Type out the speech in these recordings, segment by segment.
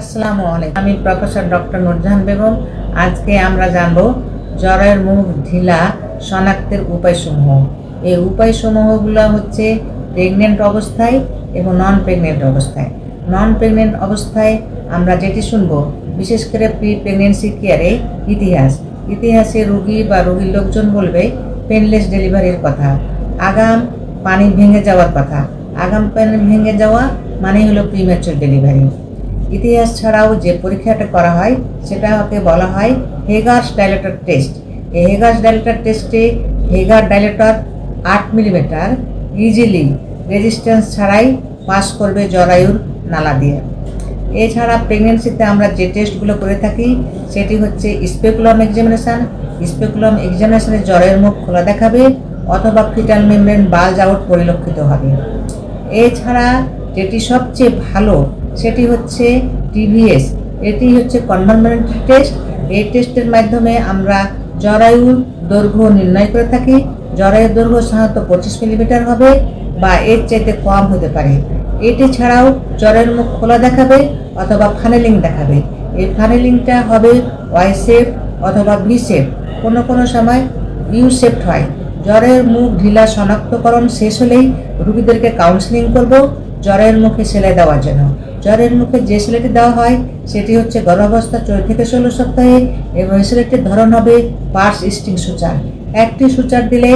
আসসালামু আলাইকুম। আমি প্রফেসর ডক্টর নুরজাহান বেগম। আজকে আমরা জানব জ্বরের মুখ ঢিলা শনাক্তের উপায়সমূহ। এই উপায়সমূহগুলো হচ্ছে প্রেগনেন্ট অবস্থায় এবং নন প্রেগনেন্ট অবস্থায়। নন প্রেগনেন্ট অবস্থায় আমরা যেটি শুনব, বিশেষ করে প্রি প্রেগনেন্সি কেয়ারে ইতিহাস। ইতিহাসে রোগী বা রোগীর লোকজন বলবে পেনলেস ডেলিভারির কথা। আগাম পানি ভেঙে যাওয়ার কথা। আগাম পানি ভেঙে যাওয়া মানে হলো প্রিম্যাচুর ডেলিভারি ইতিহাস ছাড়াও যে পরীক্ষাটা করা হয়, সেটাকে বলা হয় হেগার্স ডাইলেটর টেস্ট। এই হেগার্স ডাইলেটর টেস্টে হেগার ডাইলেটর আট মিলিমিটার, ইজিলি রেজিস্ট্যান্স ছাড়াই পাস করবে জরায়ুর নালা দিয়ে। এছাড়া প্রেগনেন্সিতে আমরা যে টেস্টগুলো করে থাকি, সেটি হচ্ছে স্পেকুলাম এক্সামিনেশান। স্পেকুলাম এক্সামিনেশানে জ্বরের মুখ খোলা দেখাবে অথবা ফিটাল মেমব্রেন বাল্জ আউট পরিলক্ষিত হবে। এছাড়া যেটি সবচেয়ে ভালো সেটি হচ্ছে টিভিএস এটি হচ্ছে কনভারমেন্টাল টেস্ট এই টেস্টের মাধ্যমে আমরা জরায়ুর দৈর্ঘ্য নির্ণয় করে থাকি। জরায়ুর দৈর্ঘ্য সাধারণত পঁচিশ মিলিমিটার হবে বা এর চাইতে কম হতে পারে। এটি ছাড়াও জ্বরের মুখ খোলা দেখাবে অথবা ফানেলিং দেখাবে। এই ফানেলিংটা হবে ওয়াই শেপ অথবা ভি শেপ কোনো কোনো সময় ইউ শেপড হয়। জ্বরের মুখ ঢিলা শনাক্তকরণ শেষ হলেই রুগীদেরকে কাউন্সিলিং করব। জ্বরের মুখে সেলাই দেওয়ার জন্য। জ্বরের মুখে যে সিলেটি দেওয়া হয়, সেটি হচ্ছে গর্ভাবস্থা চোদ্দ থেকে ষোলো সপ্তাহে এবং সিলেটির ধরন হবে পার্স স্টিং সুচার। একটি সুচার দিলে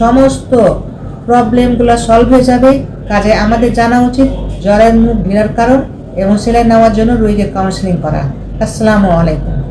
সমস্ত প্রবলেমগুলো সলভ হয়ে যাবে। কাজে আমাদের জানা উচিত জ্বরের মুখ ভিড়ার কারণ এবং সেলাই নেওয়ার জন্য রোগীকে কাউন্সেলিং করা। আসসালামু আলাইকুম।